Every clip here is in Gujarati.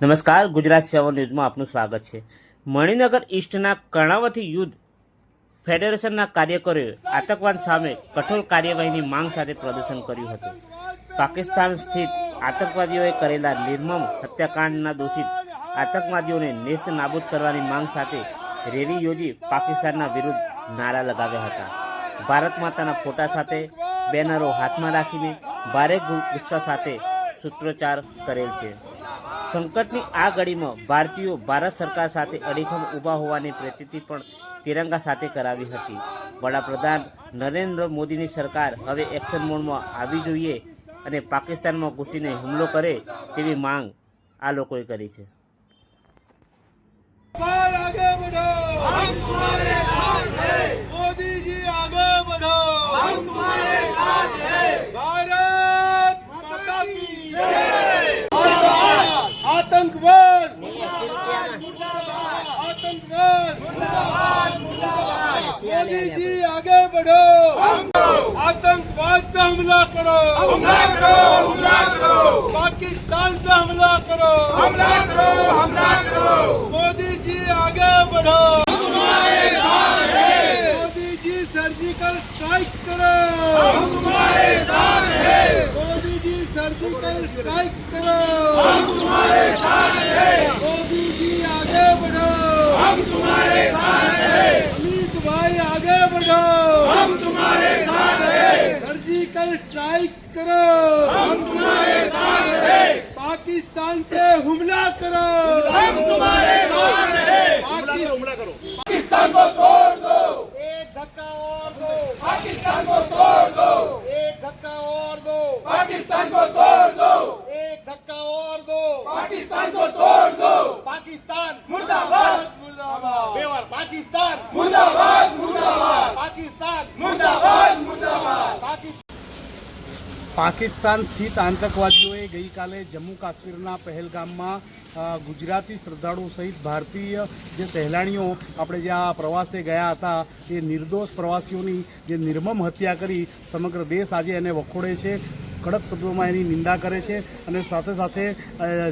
નમસ્કાર, ગુજરાત સેવન ન્યૂઝમાં આપનું સ્વાગત છે. મણિનગર ઈસ્ટના કર્ણાવતી યુદ્ધ ફેડરેશનના કાર્યકરોએ આતંકવાદ સામે કઠોર કાર્યવાહીની માંગ સાથે પ્રદર્શન કર્યું હતું. પાકિસ્તાન સ્થિત આતંકવાદીઓએ કરેલા નિર્મમ હત્યાકાંડના દોષિત આતંકવાદીઓને નેસ્ત નાબૂદ કરવાની માંગ સાથે રેલી યોજી પાકિસ્તાનના વિરુદ્ધ નારા લગાવ્યા હતા. ભારત માતાના ફોટા સાથે બેનરો હાથમાં રાખીને ભારે ગુસ્સા સાથે સૂત્રોચ્ચાર કરેલ છે. સંકટની આ ઘડીમાં ભારતીયો ભારત સરકાર સાથે અડીખમ ઊભા હોવાની પ્રતિતિ પણ તિરંગા સાથે કરાવી હતી. વડાપ્રધાન નરેન્દ્ર મોદીની સરકાર હવે એક્શન મોડમાં આવી જોઈએ અને પાકિસ્તાનમાં ઘૂસીને હુમલો કરે તેવી માંગ આ લોકોએ કરી છે. મોદીજી આગળ मोदी जी आगे बढ़ो आतंकवाद पे हमला करो हमला करो हमला करो पाकिस्तान पे हमला करो हमला करो हमला करो मोदी जी आगे बढ़ो मोदी जी सर्जिकल स्ट्राइक करो हम तुम्हारे साथ हैं मोदी जी सर्जिकल स्ट्राइक करो हम तुम्हारे साथ स्ट्राइक करो हम तुम्हारे साथ हैं पाकिस्तान पे हमला करो हम तुम्हारे साथ हैं हमला करो पाकिस्तान को तोड़ दो एक धक्का और दो पाकिस्तान को तोड़ दो एक धक्का और दो पाकिस्तान को तोड़ दो एक धक्का और दो पाकिस्तान को तोड़ दो पाकिस्तान मुर्दाबाद मुर्दाबाद बेवर पाकिस्तान मुर्दाबाद मुर्दाबाद પાકિસ્તાન સ્થિત આતંકવાદીઓએ ગઈકાલે જમ્મુ કાશ્મીરના પહેલગામમાં ગુજરાતી શ્રદ્ધાળુઓ સહિત ભારતીય જે સહેલાણીઓ આપણે જ્યાં પ્રવાસે ગયા હતા, એ નિર્દોષ પ્રવાસીઓની જે નિર્મમ હત્યા કરી સમગ્ર દેશ આજે એને વખોડે છે. કડક શબ્દોમાં એની નિંદા કરે છે અને સાથે સાથે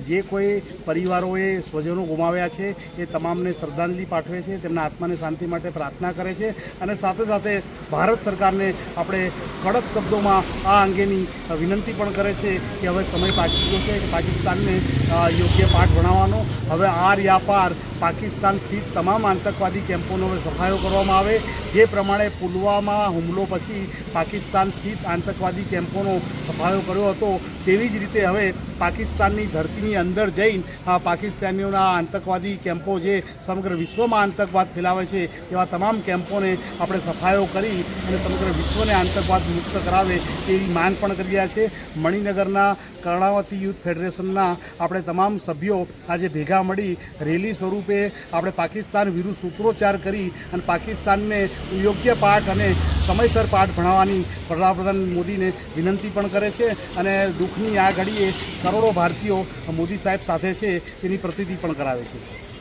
જે કોઈ પરિવારોએ સ્વજનો ગુમાવ્યા છે, એ તમામને શ્રદ્ધાંજલિ પાઠવે છે, તેમના આત્માને શાંતિ માટે પ્રાર્થના કરે છે અને સાથે સાથે ભારત સરકારને આપણે કડક શબ્દોમાં આ અંગેની વિનંતી પણ કરે છે કે હવે સમય પાકી ગયો છે કે પાકિસ્તાનને યોગ્ય પાઠ ભણાવવાનો. હવે આર યા પાકિસ્તાન સ્થિત તમામ આતંકવાદી કેમ્પોનો સફાયો કરવામાં આવે. જે પ્રમાણે પુલવામા હુમલો પછી પાકિસ્તાન સ્થિત આતંકવાદી કેમ્પોનો સફાયો કર્યો હતો. તેવી જ રીતે હવે પાકિસ્તાનની ધરતીની અંદર જઈને પાકિસ્તાનીઓના આતંકવાદી કેમ્પો જે સમગ્ર વિશ્વમાં આતંકવાદ ફેલાવે છે, એવા તમામ કેમ્પોને આપણે સફાયો કરી અને સમગ્ર વિશ્વને આતંકવાદ મુક્ત કરાવે તેવી માંગ પણ કરી રહ્યા છે. મણિનગરના કર્ણાવતી યુથ ફેડરેશનના આપણે તમામ સભ્યો આજે ભેગા મળી રેલી સ્વરૂપે આપણે પાકિસ્તાન વિરુદ્ધ સૂત્રોચ્ચાર કરી અને પાકિસ્તાનને યોગ્ય પાઠ અને સમયસર પાઠ ભણાવવાની વડાપ્રધાન મોદીને વિનંતી પણ કરે છે અને દુઃખની આ ઘડીએ કરોડો ભારતીયો મોદી સાહેબ સાથે છે તેની પ્રતિતિ પણ કરાવે છે.